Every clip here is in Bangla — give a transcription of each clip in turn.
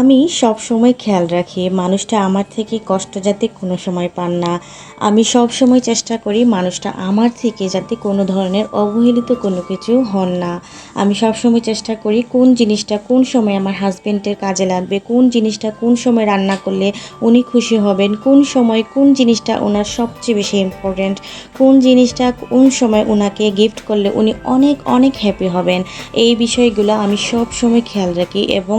আমি সব সময় খেয়াল রাখি, মানুষটা আমার থেকে কষ্ট যাতে কোনো সময় পান না। আমি সব সময় চেষ্টা করি মানুষটা আমার থেকে যাতে কোনো ধরনের অবহেলিত কোনো কিছু হন না। আমি সব সময় চেষ্টা করি কোন জিনিসটা কোন সময় আমার হাজবেন্ডের কাজে লাগবে, কোন জিনিসটা কোন সময় রান্না করলে উনি খুশি হবেন, কোন সময় কোন জিনিসটা ওনার সবচেয়ে বেশি ইম্পর্ট্যান্ট কোন জিনিসটা কোন সময় ওনাকে গিফট করলে উনি অনেক অনেক হ্যাপি হবেন। এই বিষয়গুলো আমি সব সময় খেয়াল রাখি এবং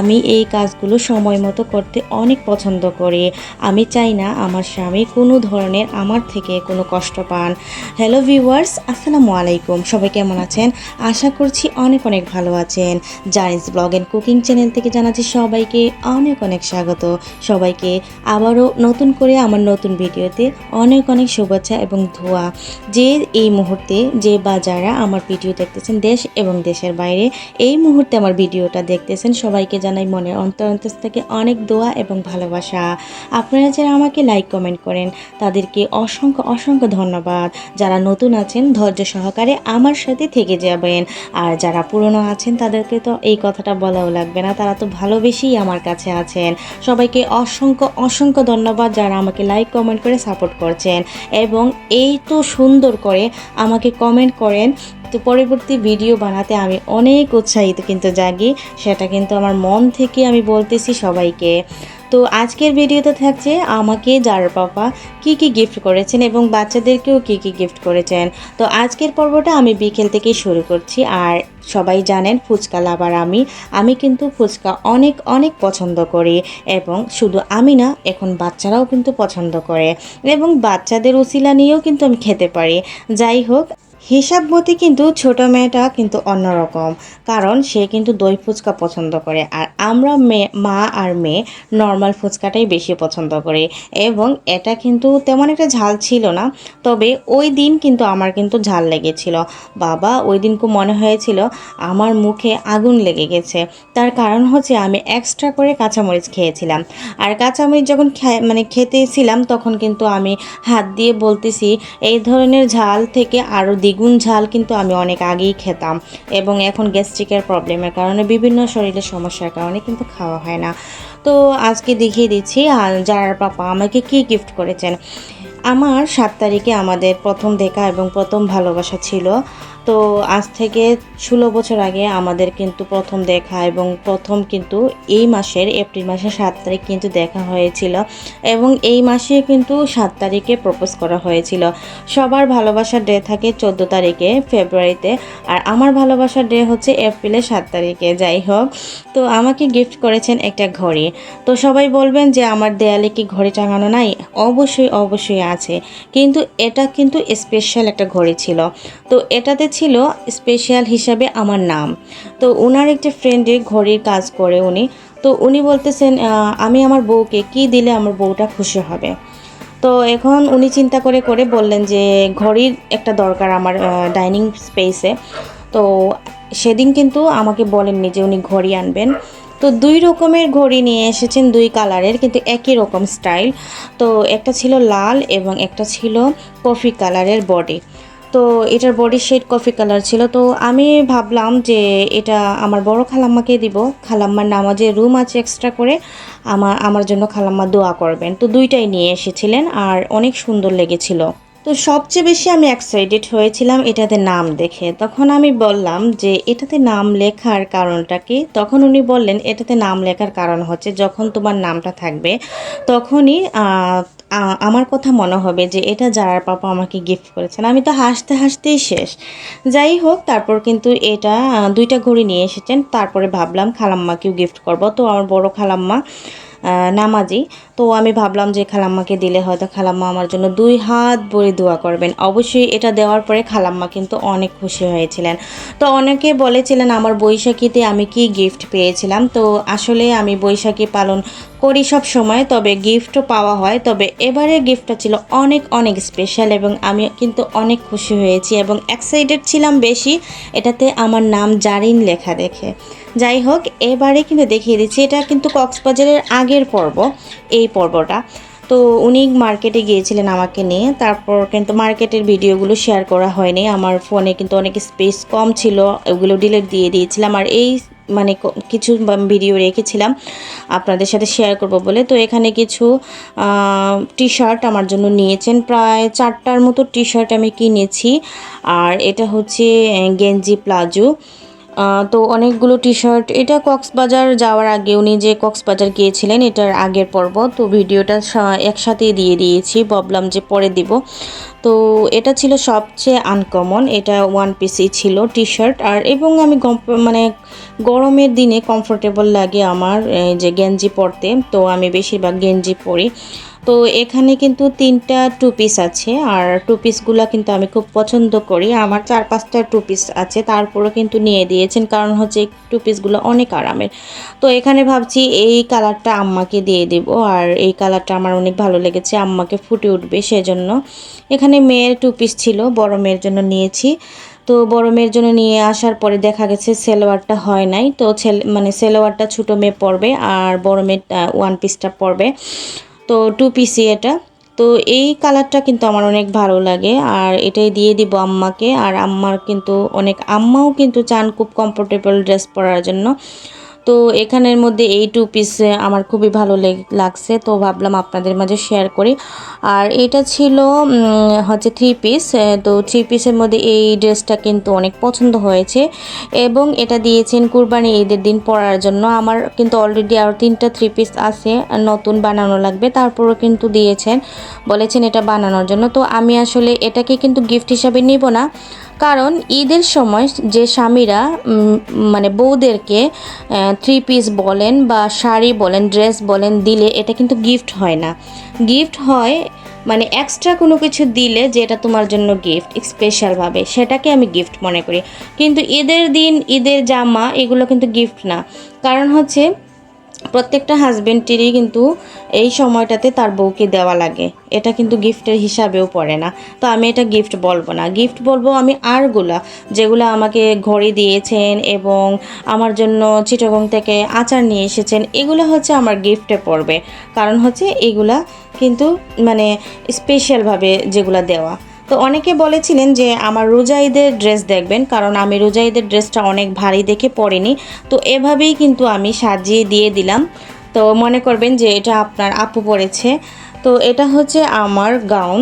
আমি এই কাজগুলো সময় মতো করতে অনেক পছন্দ করি। আমি চাই না আমার স্বামী কোনো ধরনের আমার থেকে কোনো কষ্ট পান। হ্যালো ভিউয়ার্স আসসালামু আলাইকুম। সবাই কেমন আছেন? আশা করছি অনেক অনেক ভালো আছেন। Zain's blog and cooking channel থেকে জানাচ্ছি সবাইকে অনেক অনেক স্বাগত। সবাইকে আবারও নতুন করে আমার নতুন ভিডিওতে অনেক অনেক শুভেচ্ছা এবং ধোয়া। যে এই মুহূর্তে যে বা যারা আমার ভিডিও দেখতেছেন দেশ এবং দেশের বাইরে, এই মুহূর্তে আমার ভিডিওটা দেখতেছেন সবাইকে জানাই মনের অন্তর থেকে অনেক দোয়া এবং ভালোবাসা। আপনারা যারা আমাকে লাইক কমেন্ট করেন, তাদেরকে অসংখ্য অসংখ্য ধন্যবাদ। যারা নতুন আছেন, ধৈর্য সহকারে আমার সাথে থেকে যাবেন। আর যারা পুরনো আছেন, তাদেরকে তো এই কথাটা বলাও লাগবে না, তারা তো ভালোবেসেই আমার কাছে আছেন। সবাইকে অসংখ্য অসংখ্য ধন্যবাদ যারা আমাকে লাইক কমেন্ট করে সাপোর্ট করছেন। এবং এই তো সুন্দর করে আমাকে কমেন্ট করেন, তো পরবর্তী ভিডিও বানাতে আমি অনেক উৎসাহিত কিন্তু জাগি, সেটা কিন্তু আমার মন থেকে আমি বলতেছি সবাইকে। তো আজকের ভিডিওতে থাকছে আমাকে, যার পাপা কি কি গিফট করেছেন এবং বাচ্চাদেরকেও কি কি গিফট করেছেন। তো আজকের পর্বটা আমি বিকেল থেকেই শুরু করছি। আর সবাই জানেন ফুচকা লাভার আমি। আমি কিন্তু ফুচকা অনেক অনেক পছন্দ করি এবং শুধু আমি না, এখন বাচ্চারাও কিন্তু পছন্দ করে। এবং বাচ্চাদের উসিলা নিয়েও কিন্তু আমি খেতে পারি। যাই হোক হিসাব মতে কিন্তু ছোট মেয়েটা কিন্তু অন্যরকম। কারণ সে কিন্তু দই ফুচকা পছন্দ করে। আর আমরা মেয়ে মা আর মেয়ে নর্মাল ফুচকাটাই বেশি পছন্দ করে। এবং এটা কিন্তু তেমন একটা ঝাল ছিল না। তবে ওই দিন কিন্তু আমার কিন্তু ঝাল লেগেছিল। বাবা ওই দিন খুব মনে হয়েছিল, আমার মুখে আগুন লেগে গেছে। তার কারণ হচ্ছে আমি এক্সট্রা করে কাঁচামরিচ খেয়েছিলাম। আর কাঁচামরিচ যখন মানে খেতেছিলাম, তখন কিন্তু আমি হাত দিয়ে বলতেছি, এই ধরনের ঝাল থেকে আরও দ্বিগুণ ঝাল কিন্তু আমি অনেক আগেই খেতাম এবং এখন গ্যাস্ট্রিকের প্রবলেমের কারণে বিভিন্ন শরীরের সমস্যার কারণে কিন্তু খাওয়া হয় না। তো আজকে দেখিয়ে দিচ্ছি যার পাপা আমাকে কি গিফট করেছেন। আমার সাত তারিখে আমাদের প্রথম দেখা এবং প্রথম ভালোবাসা ছিল। তো আজ থেকে ষোলো বছর আগে আমাদের কিন্তু প্রথম দেখা এবং প্রথম কিন্তু এই মাসের এপ্রিল মাসের সাত তারিখ কিন্তু দেখা হয়েছিল এবং এই মাসে কিন্তু সাত তারিখে প্রপোজ করা হয়েছিল। সবার ভালোবাসার ডে থাকে চোদ্দ তারিখে ফেব্রুয়ারিতে আর আমার ভালোবাসার ডে হচ্ছে এপ্রিলের সাত তারিখে, যাই হোক। তো আমাকে গিফট করেছেন একটা ঘড়ি। তো সবাই বলবেন যে আমার দেয়ালে কি ঘড়ি টাঙানো নাই? অবশ্যই অবশ্যই আছে। কিন্তু এটা কিন্তু স্পেশাল একটা ঘড়ি ছিল। তো এটাতে ছিল স্পেশাল হিসাবে আমার নাম। তো ওনার একটা ফ্রেন্ডে ঘড়ির কাজ করে উনি। তো উনি বলতেছেন আমি আমার বউকে কি দিলে আমার বউটা খুশি হবে? তো এখন উনি চিন্তা করে করে বললেন যে, ঘড়ির একটা দরকার আমার ডাইনিং স্পেসে তো সেদিন কিন্তু আমাকে বলেননি যে উনি ঘড়ি আনবেন। তো দুই রকমের ঘড়ি নিয়ে এসেছেন, দুই কালারের, কিন্তু একই রকম স্টাইল। তো একটা ছিল লাল এবং একটা ছিল কফি কালারের বডি। তো এটার বডি শেড কফি কালার ছিল। তো আমি ভাবলাম যে এটা আমার বড় খালাম্মাকে দিব। খালাম্মার নামাজের রুম আছে এক্সট্রা করে। আমার আমার জন্য খালাম্মা দোয়া করবেন। তো দুইটাই নিয়ে এসেছিলেন আর অনেক সুন্দর লেগেছিল। তো সবচেয়ে বেশি আমি এক্সাইটেড হয়েছিলাম এটাতে নাম দেখে। তখন আমি বললাম যে, এটাতে নাম লেখার কারণটা কি? তখন উনি বললেন, এটাতে নাম লেখার কারণ হচ্ছে যখন তোমার নামটা থাকবে, তখনই আমার কথা মনে হবে যে, এটা যারার পাপা আমাকে গিফট করেছেন। আমি তো হাসতে হাসতেই শেষ। যাই হোক, তারপর কিন্তু এটা দুইটা ঘড়ি নিয়ে এসেছেন। তারপরে ভাবলাম, খালাম্মাকেও গিফট করব। তো আমার বড় খালাম্মা নামাজি। তো আমি ভাবলাম যে খালাম্মাকে দিলে হয়তো খালাম্মা আমার জন্য দুই হাত ভরে দোয়া করবেন। অবশ্যই এটা দেওয়ার পরে খালাম্মা কিন্তু অনেক খুশি হয়েছিলেন। তো অনেকে বলেছিলেন, আমার বৈশাখীতে আমি কি গিফট পেয়েছিলাম? তো আসলে আমি বৈশাখী পালন করি সব সময়, তবে গিফটও পাওয়া হয়। তবে এবারে গিফটটা ছিল অনেক অনেক স্পেশাল এবং আমি কিন্তু অনেক খুশি হয়েছি এবং এক্সাইটেড ছিলাম বেশি। এটাতে আমার নাম জারিন লেখা দেখে। যাই হোক, এবারে কিন্তু দেখিয়ে দিচ্ছি, এটা কিন্তু কক্সবাজারের আগের পর্ব, এই পর্বটা। তো উনি মার্কেটে গিয়েছিলেন আমাকে নিয়ে। তারপর কিন্তু মার্কেটের ভিডিওগুলো শেয়ার করা হয়নি। আমার ফোনে কিন্তু অনেক স্পেস কম ছিল, ওগুলো ডিলিট দিয়ে দিয়েছিলাম। আর এই মানে কিছু ভিডিও রেখেছিলাম, আপনাদের সাথে শেয়ার করব বলে। তো এখানে কিছু টি শার্ট আমার জন্য নিয়েছেন। প্রায় চারটার মতো টি শার্ট আমি কিনেছি। আর এটা হচ্ছে গেঞ্জি প্লাজো তো অনেকগুলো টি শার্ট এটা কক্সবাজার যাওয়ার আগে উনি যে কক্সবাজার গিয়েছিলেন, এটার আগের পর্ব। তো ভিডিওটা একসাথেই দিয়ে দিয়েছি, ভাবলাম যে পরে দিব। তো এটা ছিল সবচেয়ে আনকমন এটা ওয়ান পিসই ছিল টি শার্ট আর এবং আমি মানে গরমের দিনে কমফোর্টেবল লাগে আমার যে গেঞ্জি পরতে। তো আমি বেশিরভাগ গেঞ্জি পরি। তো এখানে কিন্তু তিনটা টু পিস আছে। আর টু পিসগুলো কিন্তু আমি খুব পছন্দ করি। আমার চার পাঁচটা টু পিস আছে। তারপরেও কিন্তু নিয়ে দিয়েছেন। কারণ হচ্ছে টু পিসগুলো অনেক আরামের। তো এখানে ভাবছি এই কালারটা আম্মাকে দিয়ে দিব। আর এই কালারটা আমার অনেক ভালো লেগেছে। আম্মাকে ফুটে উঠবে সেজন্য। এখানে মেয়ের টু পিস ছিল। বড় মেয়ের জন্য নিয়েছি। তো বড় মেয়ের জন্য নিয়ে আসার পরে দেখা গেছে সেলোয়ারটা হয় নাই। তো ছেলে মানে সেলোয়ারটা ছোটো মেয়ে পরবে। আর বড় মেয়ে ওয়ান পিসটা পরবে। তো টু পিসি এটা। তো এই কালারটা কিন্তু আমার অনেক ভালো লাগে, আর এটাই দিয়ে দিব আম্মাকে। আর আম্মার কিন্তু অনেক, আম্মাও কিন্তু চান খুব কমফোর্টেবল ড্রেস পরার জন্য। তো এখানের মধ্যে এই টু পিস আমার খুবই ভালো লেগ- লাগছে। তো ভাবলাম আপনাদের মাঝে শেয়ার করি। আর এটা ছিল হচ্ছে থ্রি পিস তো থ্রি পিসের মধ্যে এই ড্রেসটা কিন্তু অনেক পছন্দ হয়েছে। এবং এটা দিয়েছেন কুরবানি ঈদের দিন পরার জন্য। আমার কিন্তু অলরেডি আরও তিনটা থ্রি পিস আছে, নতুন বানানো লাগবে। তারপরও কিন্তু দিয়েছেন, বলেছেন এটা বানানোর জন্য। তো আমি আসলে এটাকে কিন্তু গিফট হিসাবে নিব না। কারণ ঈদের সময় যে স্বামীরা মানে বউদেরকে থ্রি পিস বলেন বা শাড়ি বলেন ড্রেস বলেন, দিলে এটা কিন্তু গিফট হয় না। গিফট হয় মানে এক্সট্রা কোনো কিছু দিলে যে এটা তোমার জন্য গিফট স্পেশালভাবে সেটাকে আমি গিফট মনে করি। কিন্তু ঈদের দিন, ঈদের জামা, এগুলো কিন্তু গিফট না। কারণ হচ্ছে প্রত্যেকটা হাজবেন্ডেরই কিন্তু এই সময়টাতে তার বউকে দেওয়া লাগে। এটা কিন্তু গিফটের হিসাবেও পড়ে না। তো আমি এটা গিফট বলব না। গিফট বলব আমি আরগুলা, যেগুলো আমাকে ঘড়ি দিয়েছেন এবং আমার জন্য চিটগং থেকে আচার নিয়ে এসেছেন, এগুলো হচ্ছে আমার গিফটে পড়বে। কারণ হচ্ছে এগুলা কিন্তু মানে স্পেশালভাবে যেগুলো দেওয়া। তো অনেকে বলেছিলেন যে আমার রোজা ঈদের ড্রেস দেখবেন, কারণ আমি রোজা ঈদের ড্রেসটা অনেক ভারী দেখে পরিনি। তো এভাবেই কিন্তু আমি সাজিয়ে দিয়ে দিলাম। তো মনে করবেন যে এটা আপনার আপু পরেছে। তো এটা হচ্ছে আমার গাউন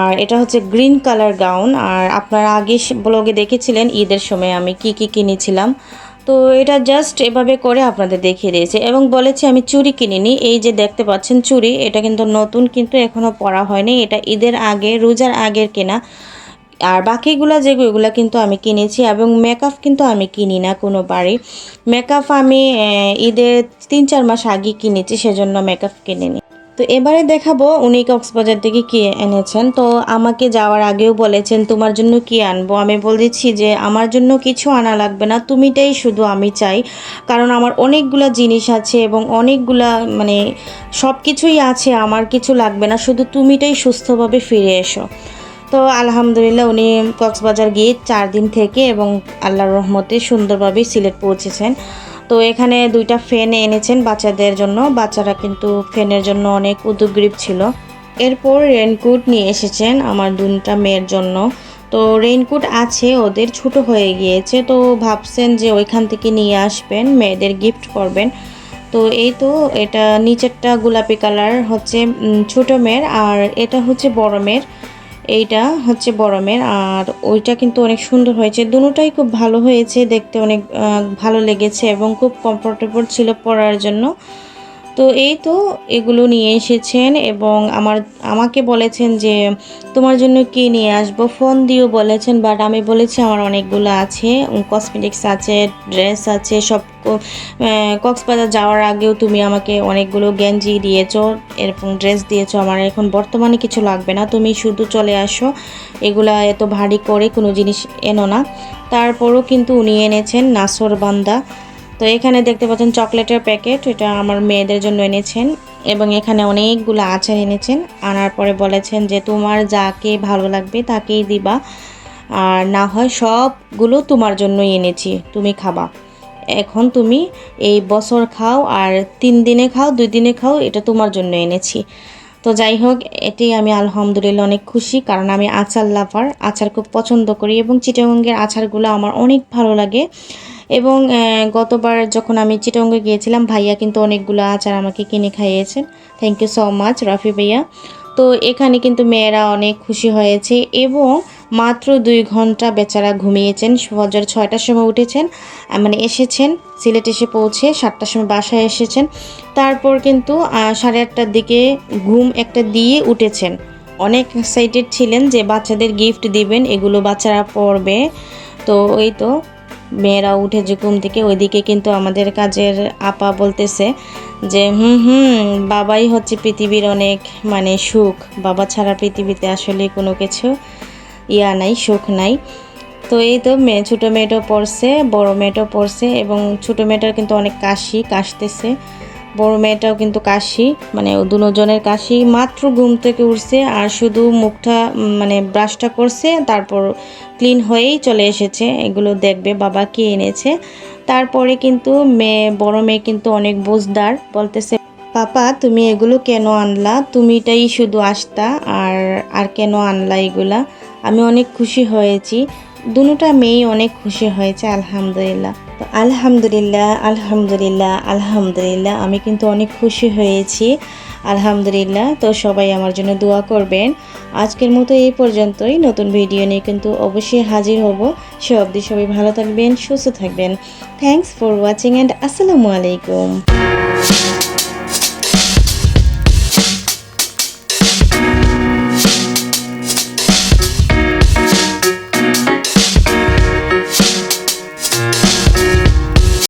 আর এটা হচ্ছে গ্রিন কালার গাউন আর আপনারা আগে ব্লগে দেখেছিলেন ঈদের সময় আমি কি কি কিনেছিলাম। তো এটা জাস্ট এভাবে করে আপনাদের দেখিয়ে দিয়েছে। এবং বলেছে আমি চুড়ি কিনিনি। এই যে দেখতে পাচ্ছেন চুড়ি, এটা কিন্তু নতুন কিন্তু এখনও পরা হয়নি। এটা ঈদের আগে, রোজার আগের কেনা। আর বাকিগুলো যেগুলো, এগুলো কিন্তু আমি কিনেছি এবং মেকআপ কিন্তু আমি কিনি না কোনো বাড়ি মেকআপ আমি ঈদের তিন চার মাস আগে কিনেছি, সেজন্য মেকআপ কিনিনি। তো এবারে দেখাবো উনি কক্সবাজার থেকে কি এনেছেন। তো আমাকে যাওয়ার আগেও বলেছেন, তোমার জন্য কি আনব? আমি বলেছি যে, আমার জন্য কিছু আনা লাগবে না, তুমিটাই শুধু আমি চাই। কারণ আমার অনেকগুলা জিনিস আছে এবং অনেকগুলা মানে সব কিছুই আছে, আমার কিছু লাগবে না, শুধু তুমিটাই সুস্থভাবে ফিরে এসো। তো আলহামদুলিল্লাহ উনি কক্সবাজার গিয়ে চার দিন থেকে এবং আল্লাহর রহমতে সুন্দরভাবে সিলেট পৌঁছেছেন। তো এখানে দুইটা ফ্যান এনেছেন বাচ্চাদের জন্য। বাচ্চারা কিন্তু ফ্যানের জন্য অনেক উদ্গ্রীব ছিল। এরপর রেনকোট নিয়ে এসেছেন আমার দুটা মেয়ের জন্য। তো রেইনকোট আছে, ওদের ছোট হয়ে গিয়েছে। তো ভাবছেন যে ওইখান থেকে নিয়ে আসবেন, মেয়েদের গিফট করবেন। তো এই তো, এটা নিচেরটা গোলাপি কালার হচ্ছে ছোট মেয়ের। আর এটা হচ্ছে বড় মেয়ের। এইটা হচ্ছে বড় মেয়ের আর ওইটা কিন্তু অনেক সুন্দর হয়েছে। দুটোটাই খুব ভালো হয়েছে, দেখতে অনেক ভালো লেগেছে এবং খুব কমফোর্টেবল ছিল পরার জন্য। তো এই তো এগুলো নিয়ে এসেছেন এবং আমার, আমাকে বলেছেন যে, তোমার জন্য কি নিয়ে আসব? ফোন দিয়েও বলেছেন বাট আমি বলেছি আমার অনেকগুলো আছে কসমেটিক্স আছে ড্রেস আছে, সব কক্সবাজার যাওয়ার আগেও তুমি আমাকে অনেকগুলো গেঞ্জি দিয়েছ, এরকম ড্রেস দিয়েছ, আমার এখন বর্তমানে কিছু লাগবে না। তুমি শুধু চলে আসো, এগুলা এত ভারী করে কোনো জিনিস এনো না। তারপরও কিন্তু উনি এনেছেন নাসর বান্দা। তো এখানে দেখতে পাচ্ছেন চকলেটের প্যাকেট, এটা আমার মেয়েদের জন্য এনেছেন এবং এখানে অনেকগুলো আচার এনেছেন। আনার পরে বলেছেন যে, তোমার যাকে ভালো লাগবে তাকেই দিবা, আর না হয় সবগুলো তোমার জন্যই এনেছি, তুমি খাবা। এখন তুমি এই বছর খাও আর তিন দিনে খাও, দুই দিনে খাও, এটা তোমার জন্য এনেছি। তো যাই হোক, এটি আমি আলহামদুলিল্লাহ অনেক খুশি কারণ আমি আচার লাভার, আচার খুব পছন্দ করি এবং চিটাগঙ্গের আচারগুলো আমার অনেক ভালো লাগে। এবং গতবার যখন আমি চিটঙ্গে গিয়েছিলাম, ভাইয়া কিন্তু অনেকগুলো আচার আমাকে কিনে খাইয়েছেন। Thank you so much Rafi ভাইয়া। তো এখানে কিন্তু মেয়েরা অনেক খুশি হয়েছে এবং মাত্র দুই ঘণ্টা বেচারা ঘুমিয়েছেন। ফজর ছয়টার সময় উঠেছেন মানে এসেছেন, সিলেট এসে পৌঁছে সাতটার সময় বাসায় এসেছেন। তারপর কিন্তু সাড়ে আটটার দিকে ঘুম একটা দিয়ে উঠেছেন। অনেক এক্সাইটেড ছিলেন যে বাচ্চাদের গিফট দিবেন, এগুলো বাচ্চারা পড়বে। তো ওই তো মেয়েরা উঠে যে ঘুম থেকে। ওইদিকে কিন্তু আমাদের কাজের আপা বলতেছে যে, হুম হুম, বাবাই হচ্ছে পৃথিবীর অনেক মানে সুখ। বাবা ছাড়া পৃথিবীতে আসলে কোনো কিছু ইয়া নাই, সুখ নাই। তো এই তো মেয়ে ছোটো মেয়েটাও পড়ছে, বড়ো মেয়েটাও পড়ছে এবং ছোটো মেয়েটার কিন্তু অনেক কাশি, কাশতেছে। বড় মেয়েটাও কিন্তু কাশি মানে দুজনের কাশি। মাত্র ঘুম থেকে উঠছে আর শুধু মুখটা মানে ব্রাশটা করছে, তারপর ক্লিন হয়েই চলে এসেছে। এগুলো দেখবে বাবা কি এনেছে। তারপরে কিন্তু মেয়ে, বড় মেয়ে কিন্তু অনেক বোঝদার, বলতেছে, পাপা, তুমি এগুলো কেন আনলা? তুমিটাই শুধু আসতা, আর আর কেন আনলা এগুলা? আমি অনেক খুশি হয়েছি। দুটা মেয়ে অনেক খুশি হয়েছে, আলহামদুলিল্লাহ। আলহামদুলিল্লাহ আলহামদুলিল্লাহ আলহামদুলিল্লাহ। আমি কিন্তু অনেক খুশি হয়েছি। আলহামদুলিল্লাহ, তো সবাই আমার জন্য দোয়া করবেন। আজকের মতো এই পর্যন্তই। নতুন ভিডিও নিয়ে কিন্তু অবশ্যই হাজির হব। সে অবধি সবাই ভালো থাকবেন, সুস্থ থাকবেন। থ্যাংকস ফর ওয়াচিং অ্যান্ড আসসালামু আলাইকুম।